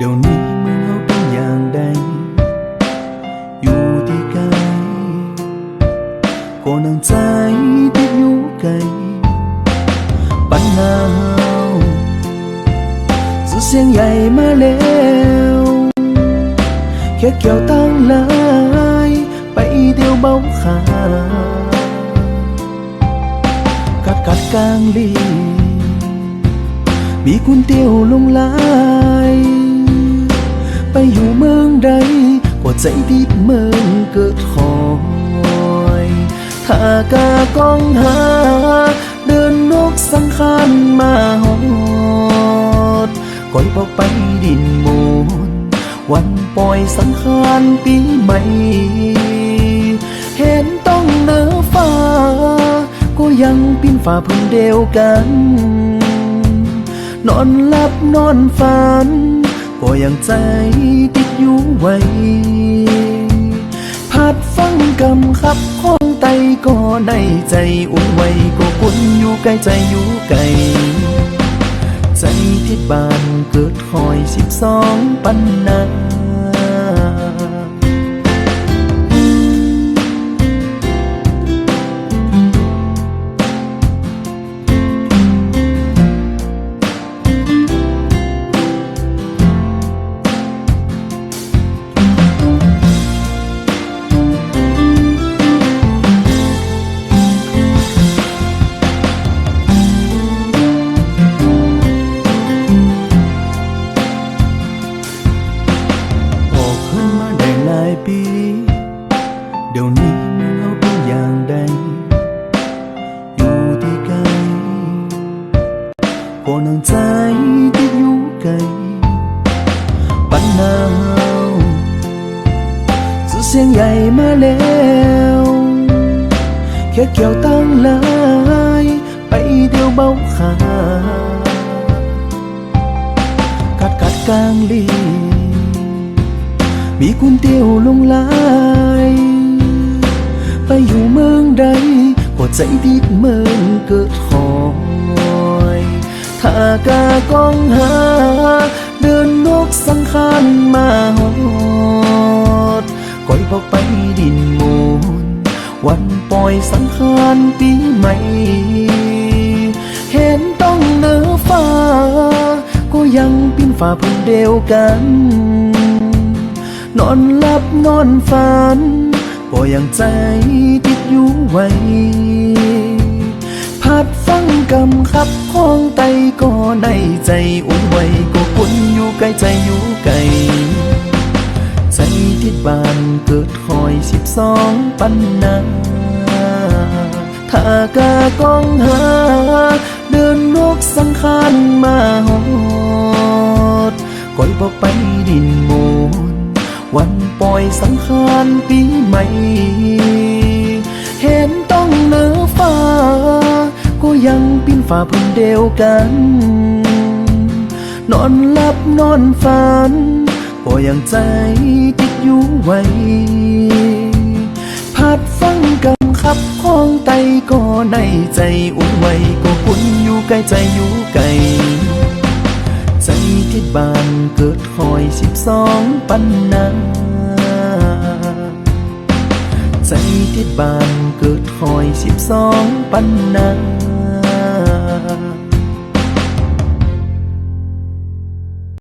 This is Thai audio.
ปีเดี๋ยวนี้มึงเอาเป็นอย่างใดอยู่ที่ไกลก็นั่งใจติดอยู่ไกลปัญหาเฮาสื่อเไปอยู่เมืองใดก็ใจติดเมืองเกิดคอยถ้ากากองหา เดินนกสังขารมาหอดก่อยบอกไปดินโมนวันปล่อยสังขารปีใหม่ เห็นต้องเนือฟ้า ก็ยังปีนฝ่าพื้นเดียวกัน นอนหลับนอนฝัน ก็ยังใจติดอยู่ไว้ พัดฟังกำขับข้องไตก็ในใจอุ่นไว้ก็กุนอยู่ใกล้ใจอยู่ไกลใจทิศบานเกิดคอยสิบสองปันนา ปัญหาเฮาสื่อเสียงใหญ่มาแล้วแค่เกี่ยวตั้งหลายไปเดีย กสังขารมาหอดก่อยบอกไปดินโมนวันปล่อยสังขารปีใหม่ เห็นต้องเนือฟ้า ก็ยังปีนฝ่าพื้นเดียวกัน นอนหลับนอนฝัน ก็ยังใจติดอยู่ไว้ พัดฟังกำขับข้องไต ก็ในใจอุ่นไว้ก็คุนอยู่ใกล้ใจอยู่ไกลใจที่บานเกิดคอยสิบสองปันนาถ้ากากองหา เดินนกสังขารมาหอดก่อยบอกไปดินโมนวันปล่อยสังขารปีใหม่ เห็นต้องเนือฟ้า ก็ยังปีนฝ่าพื้นเดียวกัน นอนหลับนอนฝันก็ยังใจติดอยู่ไว้พัดฟังกำขับข้องไตก็ในใจอุ่นไว้ก็คุ้นอยู่ใกล้ใจอยู่ไกลใจที่บานเกิดคอยสิบสองปันนาใจที่บานเกิดคอยสิบสองปันนา love.